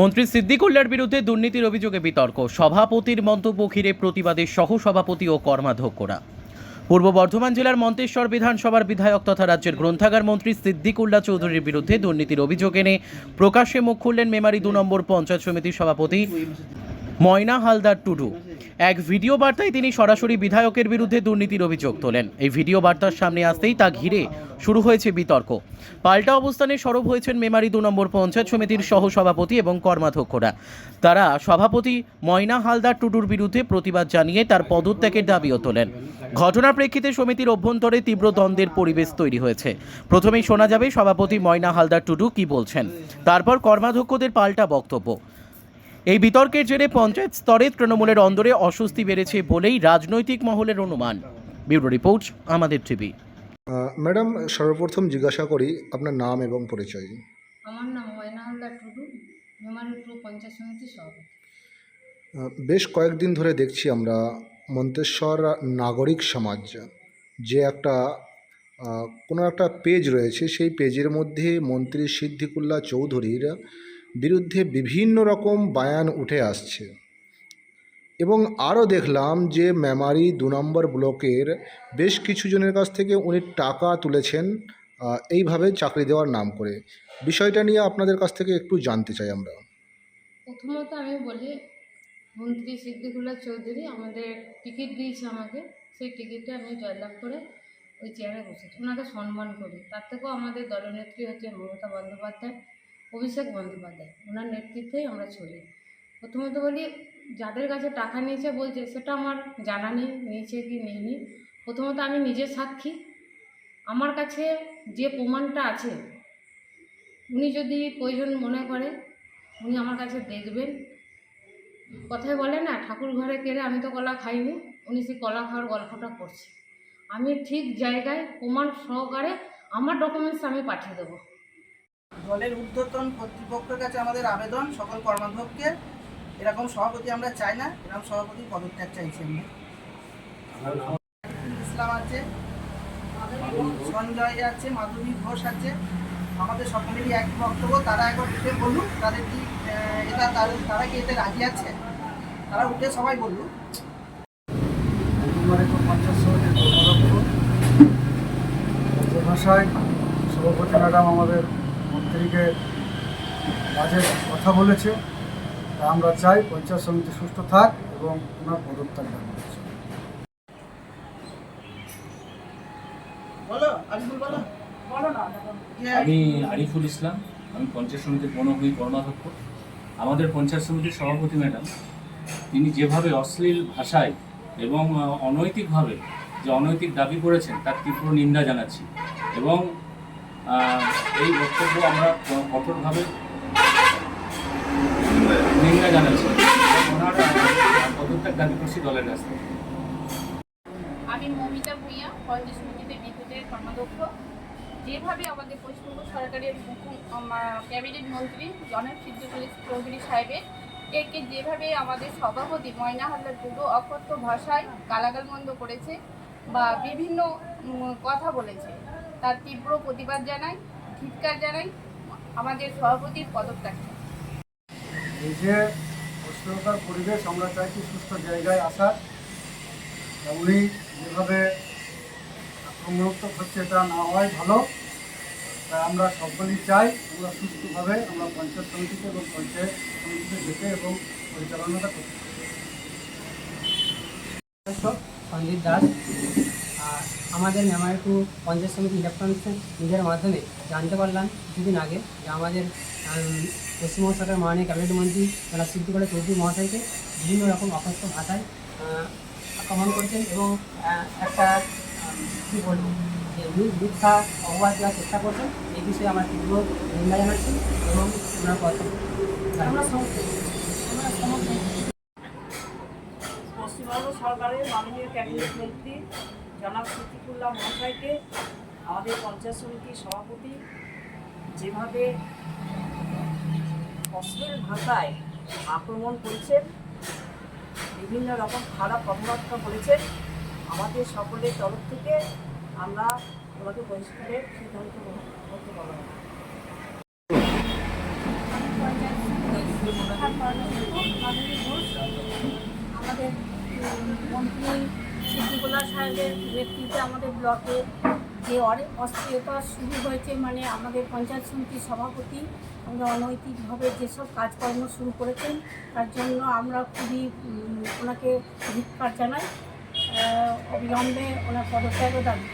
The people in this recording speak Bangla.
মন্ত্রী সিদ্দিকুল্লার বিরুদ্ধে দুর্নীতির অভিযোগে বিতর্ক। সভাপতির মন্তব্য ঘিরে প্রতিবাদে সহসভাপতি ও কর্মাধ্যক্ষরা। পূর্ব বর্ধমান জেলার মন্তেশ্বর বিধানসভার বিধায়ক তথা রাজ্যের গ্রন্থাগার মন্ত্রী সিদ্দিকুল্লা চৌধুরীর বিরুদ্ধে দুর্নীতির অভিযোগ এনে প্রকাশ্যে মুখ খুললেন মেমারি দু নম্বর পঞ্চায়েত সমিতির সভাপতি ময়না হালদার টুডু। এক ভিডিও বার্তায় তিনি সরাসরি বিধায়কের বিরুদ্ধে দুর্নীতির অভিযোগ তোলেন। এই ভিডিও বার্তার সামনে আসতেই তা ঘিরে শুরু হয়েছে বিতর্ক। পাল্টা অবস্থানে সরব হয়েছেন মেমারি দু নম্বর পঞ্চায়েত সমিতির সহসভাপতি এবং কর্মাধ্যক্ষরা। তারা সভাপতি ময়না হালদার টুডুর বিরুদ্ধে প্রতিবাদ জানিয়ে তার পদত্যাগের দাবিও তোলেন। ঘটনার প্রেক্ষিতে সমিতির অভ্যন্তরে তীব্র দ্বন্দ্বের পরিবেশ তৈরি হয়েছে। প্রথমেই শোনা যাবে সভাপতি ময়না হালদার টুডু কি বলছেন। তারপর কর্মাধ্যক্ষদের পাল্টা বক্তব্য। এই বিতর্কের জেরে পঞ্চায়েত স্তরে তৃণমূলের অন্দরে অস্বস্তি বেড়েছে বলেই রাজনৈতিক মহলের অনুমান। ব্যুরো রিপোর্ট আমাদের টিভি। ম্যাডাম সর্বপ্রথম জিজ্ঞাসা করি আপনার নাম এবং পরিচয়। আমার নাম ময়না হালদার টুডু টু পঞ্চায়েত সমিতির সভাপতি। বেশ কয়েকদিন ধরে দেখছি আমরা মন্তেশ্বর নাগরিক সমাজ যে একটা কোনো একটা পেজ রয়েছে সেই পেজের মধ্যে মন্ত্রী সিদ্দিকুল্লাহ চৌধুরীর বিরুদ্ধে বিভিন্ন রকম বায়ান উঠে আসছে। এবং আরও দেখলাম যে মেমারি দু নম্বর ব্লকের বেশ কিছু জনের কাছ থেকে উনি টাকা তুলেছেন এইভাবে চাকরি দেওয়ার নাম করে। বিষয়টা নিয়ে আপনাদের কাছ থেকে একটু জানতে চাই আমরা। প্রথমত আমি বলি, মন্ত্রী সিদ্দিকুল্লাহ চৌধুরী আমাদের টিকিট দিয়েছে আমাকে। সেই টিকিটে আমি জয়লাভ করে ওই চেয়ারে বসেছি। ওনাকে সম্মান করি। তার থেকেও আমাদের দলনেত্রী হচ্ছে মমতা বন্দ্যোপাধ্যায়। অভিষেক বন্দ্যোপাধ্যায়। ওনার নেতৃত্বেই আমরা চলি। প্রথমত বলি, যাদের কাছে টাকা নিয়েছে বলছে, সেটা আমার জানা নেই, নিয়েছে কি নেয়নি প্রথমত আমি নিজের সাক্ষী। আমার কাছে যে প্রমাণটা আছে, উনি যদি প্রয়োজন মনে করে, উনি আমার কাছে দেখবেন। কথায় বলে না, ঠাকুর ঘরে কেড়ে আমি তো কলা খাইনি। উনি সেই কলা খাওয়ার গল্পটা করছে। আমি ঠিক জায়গায় প্রমাণ সহকারে আমার ডকুমেন্টস আমি পাঠিয়ে দেবো। দলের ঊর্ধ্বতন কর্তৃপক্ষের কাছে আমাদের আবেদন, সকল কর্মাধ্যক্ষের। এরকম সভাপতি আমরা চাই না, এরকম সভাপতি পদত্যাগ চাইছি আমরা ইসলাম আছে সঞ্জয় আছে, মাধবী ঘোষ আছে। আমাদের সকলেরই এক বক্তব্য, তারা একবার উঠে বলুক, তাদের কি এটা তারা কি এতে রাজি আছে? তারা উঠে সবাই মানে পঞ্চাশ ভাষায় সভাপতি ম্যাডাম আমাদের মন্ত্রীকে বাজে কথা বলেছে তা আমরা চাই পঞ্চায়েত সমিতি সুস্থ থাক এবং ওনার পদত্যাগ দাবি করছি। আমি আরিফুল ইসলাম আমি পঞ্চায়েত সমিতির বনভূমি কর্মাধ্যক্ষ। আমাদের পঞ্চায়েত সমিতির সভাপতি ম্যাডাম তিনি যেভাবে অশ্লীল ভাষায় এবং অনৈতিকভাবে যে অনৈতিক দাবি করেছেন তার তীব্র নিন্দা জানাচ্ছি। এবং এই বক্তব্য আমরা কঠোরভাবে নিন্দা জানাচ্ছি। পদত্যাগ দাবি করছি দলের কাছ থেকে। আমি মমিতা ভূঁইয়া পঞ্চায়েত সমিতিতে বিদ্যুতের কর্মাধ্যক্ষ। যেভাবে আমাদের পশ্চিমবঙ্গ সরকারের ক্যাবিনেট মন্ত্রী জনাব সিদ্দিকুল চৌধুরী সাহেবের, একে যেভাবে আমাদের সভাপতি ময়না হালদার টুডু অকথ্য ভাষায় গালাগালমন্দ করেছে বা বিভিন্ন কথা বলেছে তার তীব্র প্রতিবাদ জানাই ধিক্কার জানাই আমাদের সভাপতির পদত্যাগ। এই যে অস্থিরতার পরিবেশ আমরা চাইছি সুস্থ জায়গায় আসার। উনি যেভাবে আক্রমণাত্মক হচ্ছে এটা না হওয়াই ভালো। তাই আমরা সকলেই চাই আমরা সুস্থভাবে আমরা পঞ্চায়েত সমিতিতে এবং পঞ্চায়েত সমিতিতে যেতে এবং পরিচালনাটা করতে সঞ্জিত দাস। আমাদের মেমারিটু পঞ্চায়েত সমিতি ইলেকট্রনিক্স মিডিয়ার মাধ্যমে জানতে পারলাম কিছুদিন আগে যে আমাদের পশ্চিমবঙ্গ সরকারের মাননীয় ক্যাবিনেট মন্ত্রী যারা সিদ্দিকুল্লাহ চৌধুরী মহাশয়কে বিভিন্ন রকম অকথ্য ভাষায় আক্রমণ করছেন এবং একটা কী বলব, যে মিথ্যা অপবাদ দেওয়ার চেষ্টা করছেন, এই বিষয়ে আমার তীব্র নিন্দা জানাচ্ছি এবং ওনার কথা আমরা সমস্ত আমরা সমস্ত পশ্চিমবঙ্গ সরকারের মাননীয় ক্যাবিনেট মন্ত্রী জনাব সিদ্দিকুল্লাহ মহাশয়কে, আমাদের পঞ্চায়েত সমিতির সভাপতি, যেভাবে অশ্লীল ভাষায় আক্রমণ করেছেন, বিভিন্ন রকম খারাপ কথাবার্তা বলেছেন, আমাদের সকলের তরফ থেকে আমরা ওনাকে বহিষ্কারের সিদ্ধান্ত করতে পারব আমাদের মন্ত্রী সিদ্দিকুল্লাহ সাহেবের নেতৃত্বে আমাদের ব্লকে যে অনেক অস্থিরতা শুরু হয়েছে মানে আমাদের পঞ্চায়েত সমিতির সভাপতি আমরা অনৈতিকভাবে যেসব কাজকর্ম শুরু করেছেন, তার জন্য আমরা খুবই ওনাকে ধিক্কার জানাই অবিলম্বে ওনার পদত্যাগও দাবি।